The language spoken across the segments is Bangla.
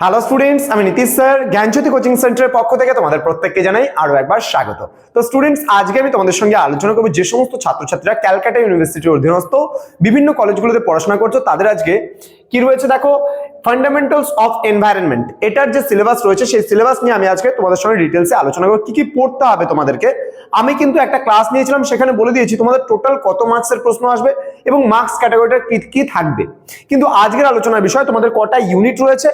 হ্যালো স্টুডেন্টস আমি নীতিশ স্যার, জ্ঞানজ্যোতি কোচিং সেন্টারের পক্ষ থেকে তোমাদের প্রত্যেককে জানাই আরও একবার স্বাগত। তো স্টুডেন্টস আজকে আমি তোমাদের সঙ্গে আলোচনা করব যে সমস্ত ছাত্রছাত্রীরা ক্যালকাটা ইউনিভার্সিটির অধীনস্থ, বিভিন্ন কলেজগুলোতে পড়াশোনা করছ, তাদের আজকে কি রয়েছে দেখো? ফান্ডামেন্টালস অফ এনভায়রনমেন্ট এটার যে সিলেবাস রয়েছে, সেই সিলেবাস নিয়ে আমি আজকে তোমাদের সঙ্গে ডিটেলসে আলোচনা করব। কি কি পড়তে হবে তোমাদেরকে? আমি কিন্তু একটা ক্লাস নিয়েছিলাম, সেখানে বলে দিয়েছি তোমাদের টোটাল কত মার্কসের প্রশ্ন আসবে এবং মার্কস ক্যাটাগরিটা কি কি থাকবে। কিন্তু আজকের আলোচনার বিষয় তোমাদের কটা ইউনিট রয়েছে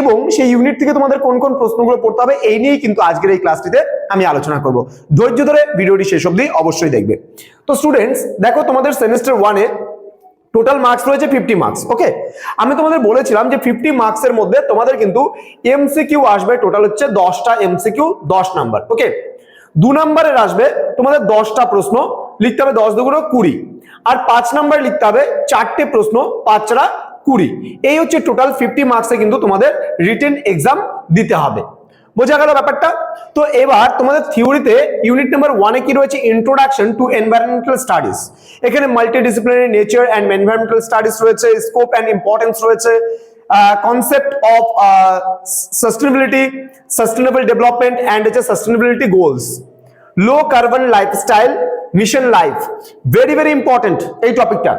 এবং সেই ইউনিট থেকে তোমাদের কোন কোন প্রশ্নগুলো পড়তে হবে, এই নিয়েই কিন্তু আজকের এই ক্লাসটিতে আমি আলোচনা করব। ধৈর্য ধরে ভিডিওটি শেষ অবধি অবশ্যই দেখবে। তো স্টুডেন্টস দেখো তোমাদের সেমিস্টার ওয়ানে টোটাল মার্কস রয়েছে ফিফটি মার্কস ওকে আমি তোমাদের বলেছিলাম যে ফিফটি মার্কসের মধ্যে তোমাদের কিন্তু এমসিকিউ আসবে টোটাল হচ্ছে দশটা এমসিকিউ দশ নাম্বার ওকে দু নম্বরের আসবে তোমাদের দশটা প্রশ্ন, লিখতে হবে দশ দুগুলো কুড়ি, আর পাঁচ নাম্বার লিখতে হবে চারটে প্রশ্ন, পাঁচটা কুড়ি। এই হচ্ছে টোটাল ফিফটি মার্কসে কিন্তু তোমাদের রিটেন এক্সাম দিতে হবে। বোঝা গেল ব্যাপারটা? তো এবার তোমাদের থিওরিতে ইউনিট নাম্বার ওয়ানে কি রয়েছে? ইন্ট্রোডাকশন টু এনভায়রনমেন্টাল স্টাডিজ এখানে multidisciplinary nature and environmental studies রয়েছে স্কোপ অ্যান্ড ইম্পর্টেন্স রয়েছে concept of sustainability sustainable development and হচ্ছে sustainability goals low carbon lifestyle mission life very very important এই টপিকটা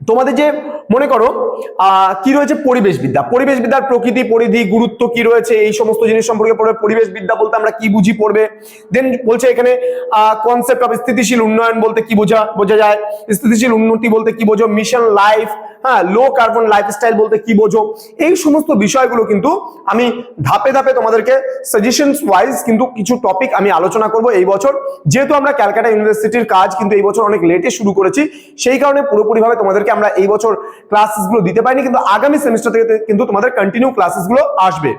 তোমাদের যে, মনে করো কি রয়েছে পরিবেশ বিদ্যা পরিবেশ বিদ্যার প্রকৃতি, পরিধি, গুরুত্ব কি রয়েছে? এই সমস্ত জিনিস সম্পর্কে পড়বে। পরিবেশ বিদ্যা বলতে আমরা কি বুঝি পড়বে? দেন বলছে এখানে কনসেপ্ট অফ স্থিতিশীল উন্নয়ন বলতে কি বোঝা বোঝা যায়? স্থিতিশীল উন্নতি বলতে কি বোঝো? মিশন লাইফ হ্যাঁ লো কার্বন লাইফস্টাইল বলতে কি বোঝো? এই সমস্ত বিষয়গুলো কিন্তু আমি ধাপে ধাপে তোমাদেরকে সাজেশনস ওয়াইজ কিন্তু কিছু টপিক আমি আলোচনা করব এই বছর। যেহেতু আমরা ক্যালকাটা ইউনিভার্সিটির কাজ কিন্তু এই বছর অনেক লেটে শুরু করেছি, সেই কারণে পুরোপুরিভাবে তোমাদেরকে আমরা এই বছর ক্লাসেসগুলো দিতে পারিনি, কিন্তু আগামী সেমিস্টার থেকে কিন্তু তোমাদের কন্টিনিউ ক্লাসেসগুলো আসবে।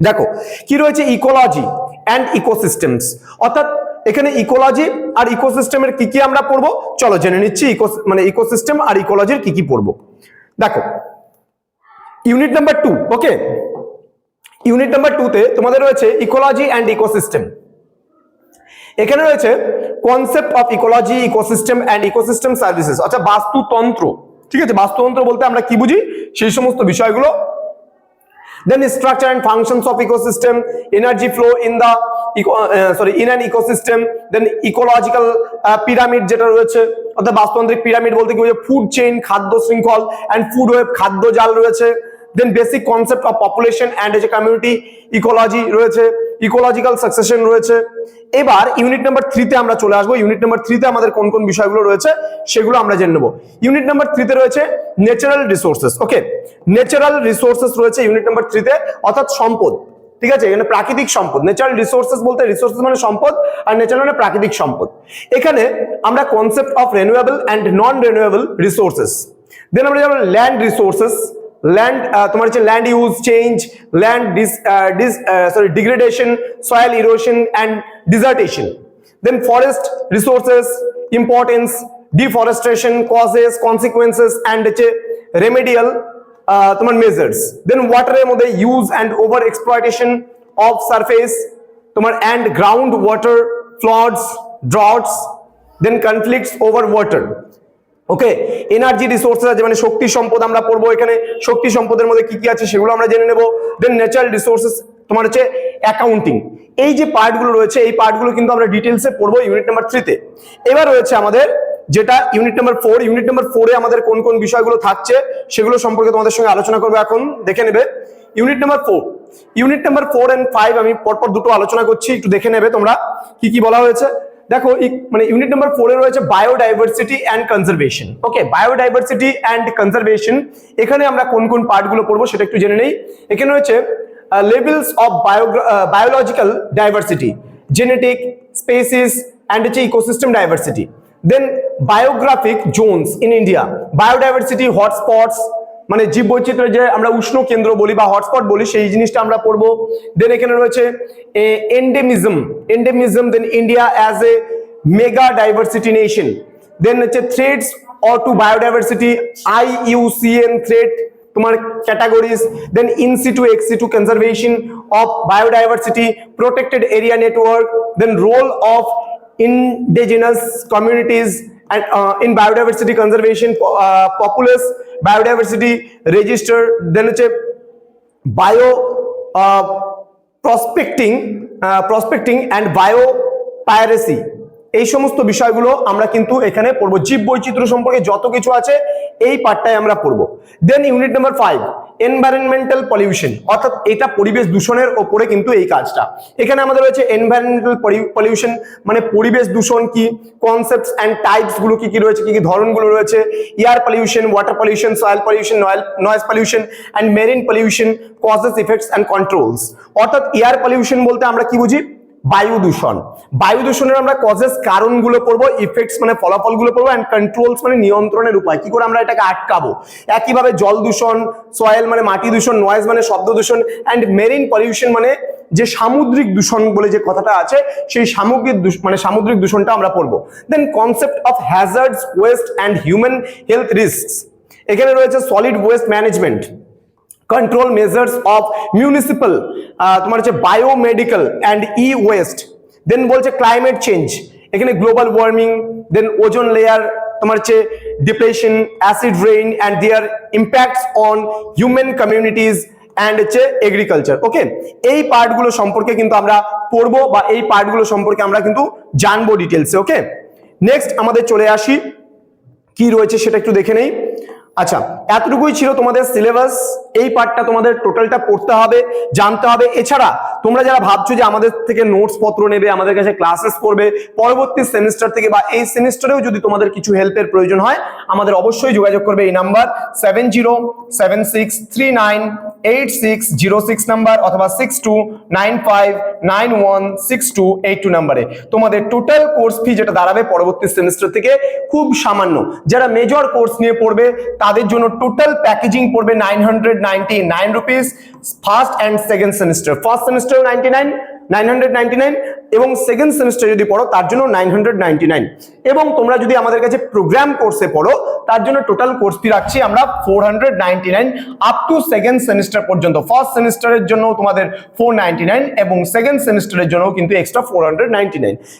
দেখো, কি রয়েছে ইকোলজি অ্যান্ড ইকোসিস্টেমস অর্থাৎ এখানে ইকোলজি আর ইকোসিস্টেমের কি কি আমরা পড়ব? চলো জেনে নিচ্ছি মানে ইকোসিস্টেম আর ইকোলজির কি কি পড়ব। দেখো unit number two okay unit number টুতে তোমাদের রয়েছে ইকোলজি অ্যান্ড ইকোসিস্টেম এখানে রয়েছে concept of ecology ecosystem and ecosystem services অর্থাৎ বাস্তুতন্ত্র। ঠিক আছে, বাস্তুতন্ত্র বলতে আমরা কি বুঝি? সেই সমস্ত বিষয়গুলো। Then structure and functions of ecosystem, energy flow in the sorry in an ecosystem then ecological uh, যেটা রয়েছে অর্থাৎ বাস্তুতান্ত্রিক পিরামিড বলতে কি বোঝায়? ফুড চেইন খাদ্য শৃঙ্খল অ্যান্ড ফুড ওয়েব খাদ্য জাল রয়েছে। Then basic concept of population and as a community ecology রয়েছে ইকোলজিক্যাল সাকসেশন রয়েছে। এবার ইউনিট নাম্বার থ্রিতে আমরা চলে আসব। ইউনিট নাম্বার থ্রিতে আমাদের কোন কোন বিষয়গুলো রয়েছে সেগুলো আমরা জেনে নেব। ইউনিট নাম্বার থ্রিতে রয়েছে natural resources okay natural resources রয়েছে ইউনিট নাম্বার থ্রিতে অর্থাৎ সম্পদ। ঠিক আছে? এখানে প্রাকৃতিক সম্পদ। ন্যাচারাল রিসোর্সেস বলতে রিসোর্সেস মানে সম্পদ, আর ন্যাচারাল মানে প্রাকৃতিক সম্পদ। এখানে আমরা concept of renewable and non renewable resources then আমরা যেমন ল্যান্ড রিসোর্সেস ল্যান্ড তোমার হচ্ছে land use change land dis sorry degradation soil erosion and desertification then forest resources importance deforestation causes consequences and হচ্ছে রেমেডিয়াল তোমার মেজার্স দেন ওয়াটারের মধ্যে use and over exploitation of surface তোমার and ground water floods droughts then conflicts over water okay energy resources আছে মানে শক্তি সম্পদ আমরা পড়ব এখানে। শক্তি সম্পদের মধ্যে কি কি আছে সেগুলো আমরা জেনে নেব। দেন ন্যাচারাল রিসোর্সেস তোমার হচ্ছে অ্যাকাউন্টিং এই যে পার্টগুলো রয়েছে, এই পার্টগুলো কিন্তু আমরা ডিটেলসে পড়ব ইউনিট নাম্বার থ্রিতে এবার রয়েছে আমাদের যেটা unit number four unit number ফোরে আমাদের কোন কোন বিষয়গুলো থাকছে সেগুলো সম্পর্কে তোমাদের সঙ্গে আলোচনা করব এখন। দেখে নেবে। Unit number four unit number four and five আমি পরপর দুটো আলোচনা করছি, একটু দেখে নেবে তোমরা কি কি বলা হয়েছে। দেখো মানে ইউনিট নাম্বার ফোরে রয়েছে biodiversity and conservation okay biodiversity and conservation এখানে আমরা কোন কোন পার্টগুলো পড়ব সেটা একটু জেনে নেই। এখানে রয়েছে levels of biological diversity genetic species and হচ্ছে ecosystem diversity then biogeographic zones in India biodiversity hotspots মানে জীব বৈচিত্র্যের যে আমরা উষ্ণ কেন্দ্র বলি বা হটস্পট বলি, সেই জিনিসটা আমরা পড়ব। দেন এখানে রয়েছে endemism endemism then India as a mega diversity nation then হচ্ছে threats or to biodiversity IUCN threat তোমার categories then in situ ex situ conservation of biodiversity protected area network then role of indigenous communities and uh, in biodiversity conservation uh, populace biodiversity register then হচ্ছে prospecting uh, prospecting and bio piracy এই সমস্ত বিষয়গুলো আমরা কিন্তু এখানে পড়ব জীব বৈচিত্র্য সম্পর্কে যত কিছু আছে এই পার্টটাই আমরা পড়ব। Then unit number five environmental pollution অর্থাৎ এটা পরিবেশ দূষণের ওপরে কিন্তু এই কাজটা। এখানে আমাদের রয়েছে এনভায়রনমেন্টাল পলিউশন মানে পরিবেশ দূষণ কি কনসেপ্টস অ্যান্ড টাইপসগুলো কি কি রয়েছে, কি কি ধরনগুলো রয়েছে air pollution water pollution soil pollution noise pollution and marine pollution causes effects and controls অর্থাৎ এয়ার পলিউশন বলতে আমরা কি বুঝি? বায়ু দূষণ। বায়ু দূষণের আমরা কজেস কারণগুলো পড়ব ইফেক্টস মানে ফলাফলগুলো পড়ব অ্যান্ড কন্ট্রোলস মানে নিয়ন্ত্রণের উপায়। কি করে আমরা এটাকে আটকাবো? একইভাবে জল দূষণ সয়েল মানে মাটি দূষণ নয়েজ মানে শব্দ দূষণ অ্যান্ড মেরিন পলিউশন মানে যে সামুদ্রিক দূষণ বলে যে কথাটা আছে, সেই সামগ্রিক মানে সামুদ্রিক দূষণটা আমরা পড়ব। Then concept of hazards waste and human health risk এখানে রয়েছে solid waste management control measures of municipal তোমার হচ্ছে biomedical and e waste then বলছে ক্লাইমেট চেঞ্জ এখানে global warming then ozone layer তোমার হচ্ছে depression acid rain and their impacts on human communities and হচ্ছে এগ্রিকালচার ওকে এই পার্টগুলো সম্পর্কে কিন্তু আমরা পড়ব বা এই পার্টগুলো সম্পর্কে আমরা কিন্তু জানব ডিটেলসে ওকে নেক্সট আমাদের চলে আসি, কি রয়েছে সেটা একটু দেখে নেই। আচ্ছা এতটুকুই ছিল তোমাদের সিলেবাস এই পার্টটা তোমাদের টোটালটা পড়তে হবে, জানতে হবে। এছাড়া, তোমরা যারা ভাবছ যে আমাদের থেকে নোটস পত্র নেবে, আমাদের কাছে ক্লাসেস করবে, পরবর্তী সেমিস্টার থেকে বা এই সেমিস্টারেও যদি তোমাদের কিছু হেল্পের প্রয়োজন হয়, আমাদের অবশ্যই যোগাযোগ করবে এই number seven zero seven six three nine eight six zero six number অথবা six two nine five nine one six two eight two নাম্বারে তোমাদের টোটাল কোর্স ফি যেটা দাঁড়াবে পরবর্তী সেমিস্টার থেকে খুব সামান্য। যারা মেজর কোর্স নিয়ে পড়বে, তাদের জন্য টোটাল প্যাকেজিং পড়বে nine hundred ninety nine rupees first and second semester first semester ninety nine nine hundred ninety nine এবং সেকেন্ড সেমিস্টার যদি পড়ো, তার জন্য নাইন এবং তোমরা যদি আমাদের কাছে প্রোগ্রাম কোর্সে পড়ো, তার জন্য টোটাল কোর্স ফি রাখছি আমরা four up to second semester পর্যন্ত। ফার্স্ট সেমিস্টারের জন্য তোমাদের ফোর এবং সেকেন্ড সেমিস্টারের জন্য কিন্তু এক্সট্রা ফোর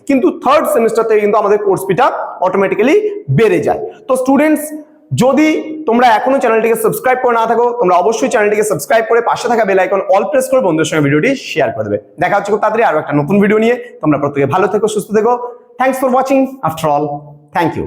কিন্তু থার্ড সেমিস্টার থেকে কিন্তু আমাদের কোর্স ফিটা অটোমেটিক্যালি বেড়ে যায়। তো স্টুডেন্টস যদি তোমরা এখনও চ্যানেলটিকে সাবস্ক্রাইব করে না থাকো, তোমরা অবশ্যই চ্যানেলটিকে সাবস্ক্রাইব করে পাশে থাকা বেল আইকন অল প্রেস করে বন্ধুদের সঙ্গে ভিডিওটি শেয়ার করে দেবে। দেখা হচ্ছে খুব তাড়াতাড়ি আরও একটা নতুন ভিডিও নিয়ে। তোমরা প্রত্যেকে ভালো থেকো, সুস্থ থেকো। Thanks for watching after all thank you